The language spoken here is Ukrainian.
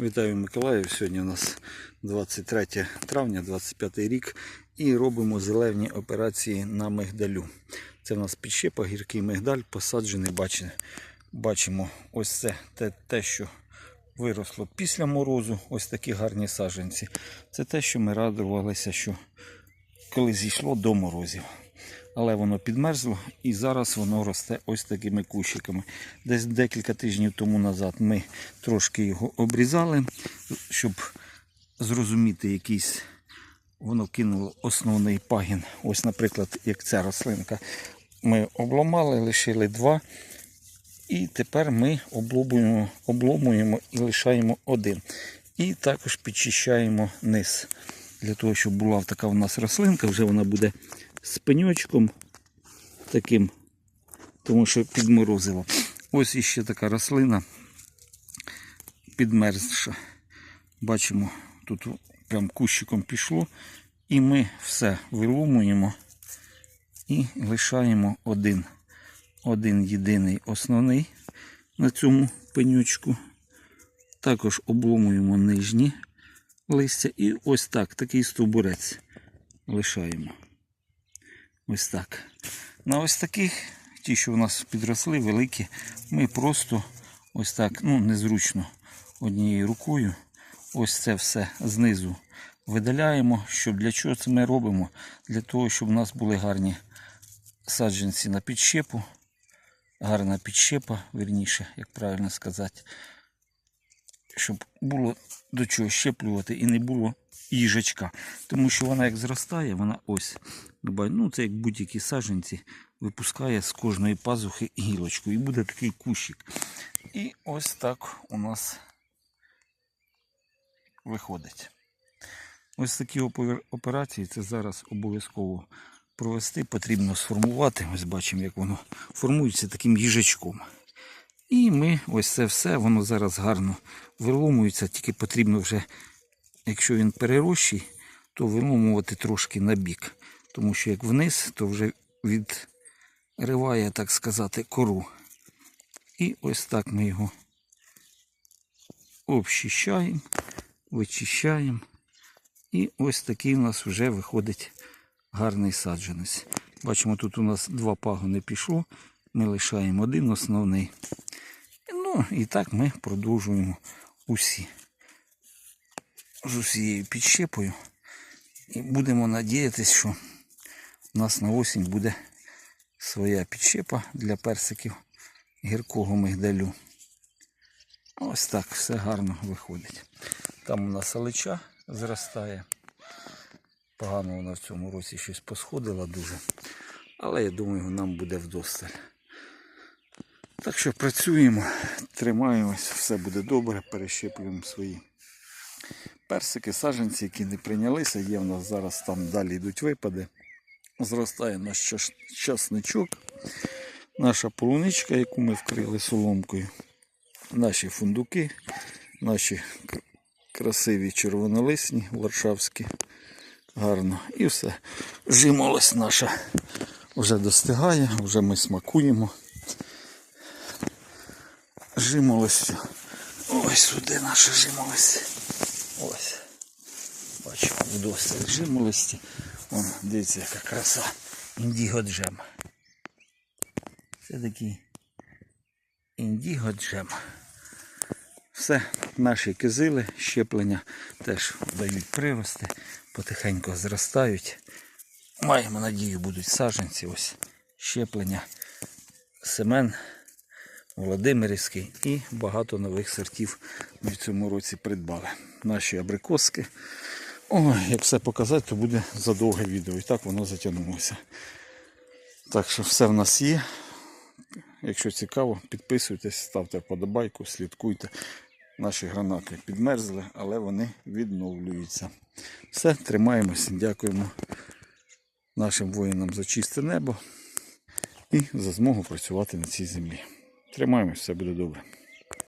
Вітаю Миколаїв. Сьогодні у нас 23 травня, 25 рік, і робимо зелені операції на мигдалю. Це в нас підщепа, гіркий мигдаль, посаджений. Бачимо, ось це те, те, що виросло після морозу. Ось такі гарні саджанці. Це те, що ми радувалися, що коли зійшло до морозів. Але воно підмерзло і зараз воно росте ось такими кущиками. Десь декілька тижнів тому назад ми трошки його обрізали, щоб зрозуміти якийсь. Воно кинуло основний пагін. Ось, наприклад, як ця рослинка. Ми обламали, лишили два. І тепер ми обломуємо, обломуємо і лишаємо один. І також підчищаємо низ. Для того, щоб була така у нас рослинка, вже вона буде з пеньочком таким, тому що підморозило. Ось іще така рослина підмерзша. Бачимо, тут прям кущиком пішло. І ми все вилумуємо і лишаємо один. Один єдиний основний на цьому пенючку. Також обломуємо нижні листя і ось так, такий стовбурець лишаємо. Ось так. На ось таких, ті, що у нас підросли, великі, ми просто ось так, ну, незручно однією рукою. Ось це все знизу видаляємо. Що для чого це ми робимо? Для того, щоб у нас були гарні саджанці на підщепу. Гарна підщепа, вірніше, як правильно сказати. Щоб було до чого щеплювати і не було їжачка. Тому що вона як зростає, вона ось. Ну, це як будь-які саджанці випускає з кожної пазухи гілочку. І буде такий кущик. І ось так у нас виходить. Ось такі операції це зараз обов'язково провести. Потрібно сформувати. Ось бачимо, як воно формується таким їжачком. І ми ось це все, воно зараз гарно виломується, тільки потрібно вже, якщо він перерощий, то виломувати трошки на бік. Тому що як вниз, то вже відриває, так сказати, кору. І ось так ми його обчищаємо, вичищаємо. І ось такий у нас вже виходить гарний саджанець. Бачимо, тут у нас два пагони пішло. Ми лишаємо один основний. Ну і так ми продовжуємо усі з усією підщепою. І будемо надіятися, що у нас на осінь буде своя підщепа для персиків гіркого мигдалю. Ось так все гарно виходить. Там у нас алича зростає. Погано вона в цьому році щось посходила дуже. Але я думаю, нам буде вдосталь. Так що працюємо, тримаємось, все буде добре, перещеплюємо свої персики, саджанці, які не прийнялися. Є в нас зараз там далі йдуть випади. Зростає наш часничок, наша полуничка, яку ми вкрили соломкою, наші фундуки, наші красиві червонолисні, варшавські. Гарно. І все. Жимолость наша вже достигає, вже ми смакуємо жимолостю. Ось сюди наша жимолость. Ось. Бачимо вдосталь жимолості. Вон, дивіться, яка краса. Індіго джем. Це такий індіго джем. Все, наші кизили, щеплення теж дають прирости, потихеньку зростають. Маємо надію, будуть саджанці. Ось щеплення. Семен Володимирівський і багато нових сортів ми в цьому році придбали. Наші абрикоски. Ой, як все показати, то буде задовге відео. І так воно затягнулося. Так що все в нас є. Якщо цікаво, підписуйтесь, ставте вподобайку, слідкуйте. Наші гранати підмерзли, але вони відновлюються. Все, тримаємось. Дякуємо нашим воїнам за чисте небо і за змогу працювати на цій землі. Тримаємось, все буде добре.